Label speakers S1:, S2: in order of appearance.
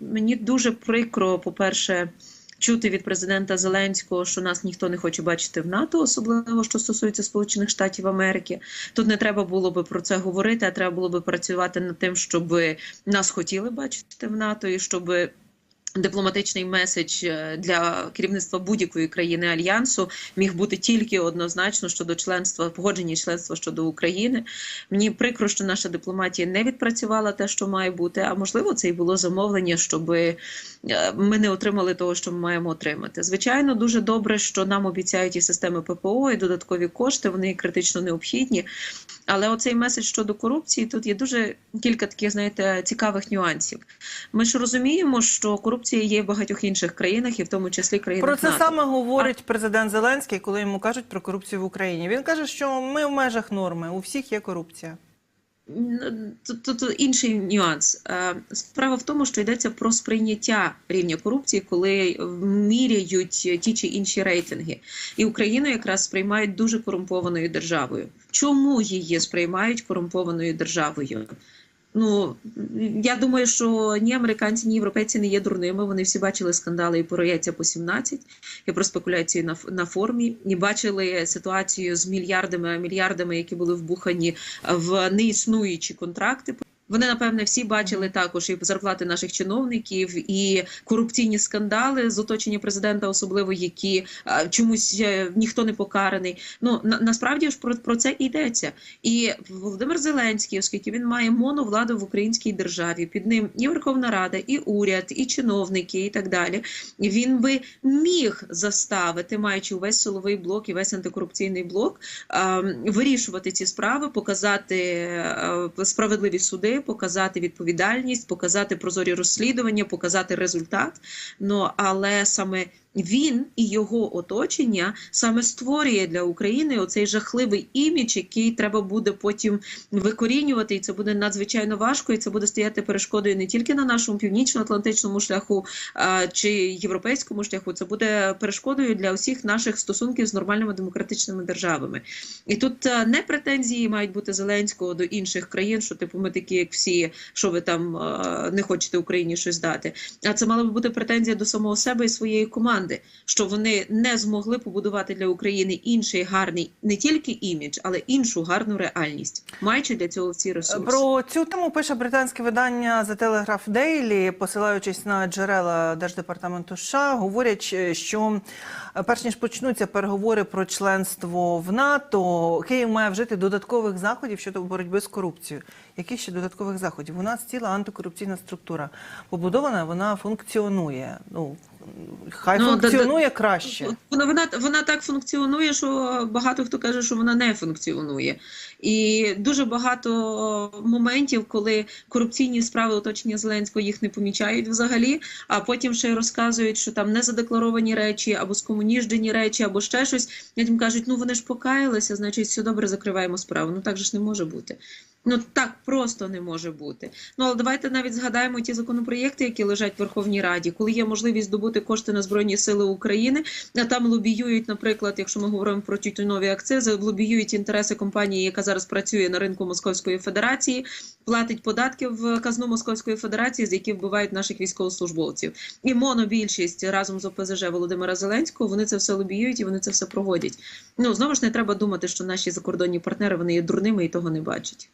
S1: мені дуже прикро, по-перше, чути від президента Зеленського, що нас ніхто не хоче бачити в НАТО, особливо що стосується Сполучених Штатів Америки. Тут не треба було би про це говорити, а треба було би працювати над тим, щоб нас хотіли бачити в НАТО і щоб. Дипломатичний меседж е, для керівництва будь-якої країни альянсу міг бути тільки однозначно щодо членства, погодження членства щодо України. Мені прикро, що наша дипломатія не відпрацювала те, що має бути. А можливо, це і було замовлення, щоб ми не отримали того, що ми маємо отримати. Звичайно, дуже добре, що нам обіцяють і системи ППО, і додаткові кошти. Вони критично необхідні. Але оцей меседж щодо корупції тут є дуже кілька таких, знаєте, цікавих нюансів. Ми ж розуміємо, що корупція є в багатьох інших країнах, і в тому числі країнах
S2: Про це
S1: НАТО.
S2: саме говорить президент Зеленський, коли йому кажуть про корупцію в Україні. Він каже, що ми в межах норми, у всіх є корупція.
S1: Тут, тут, тут інший нюанс. Е, Справа в тому, що йдеться про сприйняття рівня корупції, коли міряють ті чи інші рейтинги. І Україну якраз сприймають дуже корумпованою державою. Чому її сприймають корумпованою державою? Ну я думаю, що ні американці, ні європейці не є дурними. Вони всі бачили скандали і про яйця по 17, і про спекуляції на на формі, і бачили ситуацію з мільярдами мільярдами, які були вбухані в неіснуючі контракти. Вони напевне всі бачили також і зарплати наших чиновників, і корупційні скандали з оточення президента, особливо які чомусь е, ніхто не покараний. Ну на, насправді ж про, про це йдеться. І Володимир Зеленський, оскільки він має моновладу в українській державі, під ним і Верховна Рада, і уряд, і чиновники, і так далі. Він би міг заставити, маючи увесь силовий блок і весь антикорупційний блок, вирішувати ці справи, показати справедливі суди показати відповідальність, показати прозорі розслідування, показати результат. Ну але саме він і його оточення саме створює для України оцей жахливий імідж, який треба буде потім викорінювати, і це буде надзвичайно важко. І це буде стояти перешкодою не тільки на нашому північно-атлантичному шляху чи європейському шляху. Це буде перешкодою для усіх наших стосунків з нормальними демократичними державами. І тут а, не претензії мають бути Зеленського до інших країн, що типу ми такі, як всі, що ви там а, не хочете Україні щось дати. А це мала би бути претензія до самого себе і своєї команди що вони не змогли побудувати для України інший гарний не тільки імідж, але іншу гарну реальність, маючи для цього всі ресурси.
S2: Про цю тему пише британське видання The Telegraph Daily, посилаючись на джерела Держдепартаменту США, говорять, що перш ніж почнуться переговори про членство в НАТО, Київ має вжити додаткових заходів щодо боротьби з корупцією. Які ще додаткових заходів? У нас ціла антикорупційна структура побудована, вона функціонує. Ну хай
S1: Ну,
S2: функціонує
S1: да-
S2: краще.
S1: Вона, вона вона так функціонує, що багато хто каже, що вона не функціонує, і дуже багато моментів, коли корупційні справи оточення Зеленського їх не помічають взагалі. А потім ще розказують, що там незадекларовані речі або скомуніждені речі, або ще щось. Потім кажуть, ну вони ж покаялися, значить, все добре закриваємо справу. Ну так же ж не може бути. Ну так просто не може бути. Ну але давайте навіть згадаємо ті законопроєкти, які лежать в Верховній Раді, коли є можливість здобути кошти на збройні сили України, а там лобіюють, наприклад, якщо ми говоримо про тютюнові акцизи, лобіюють інтереси компанії, яка зараз працює на ринку Московської Федерації, платить податки в казну Московської Федерації, з яких вбивають наших військовослужбовців. І монобільшість разом з ОПЗЖ Володимира Зеленського вони це все лобіюють і вони це все проводять. Ну знову ж не треба думати, що наші закордонні партнери вони є дурними і того не бачать.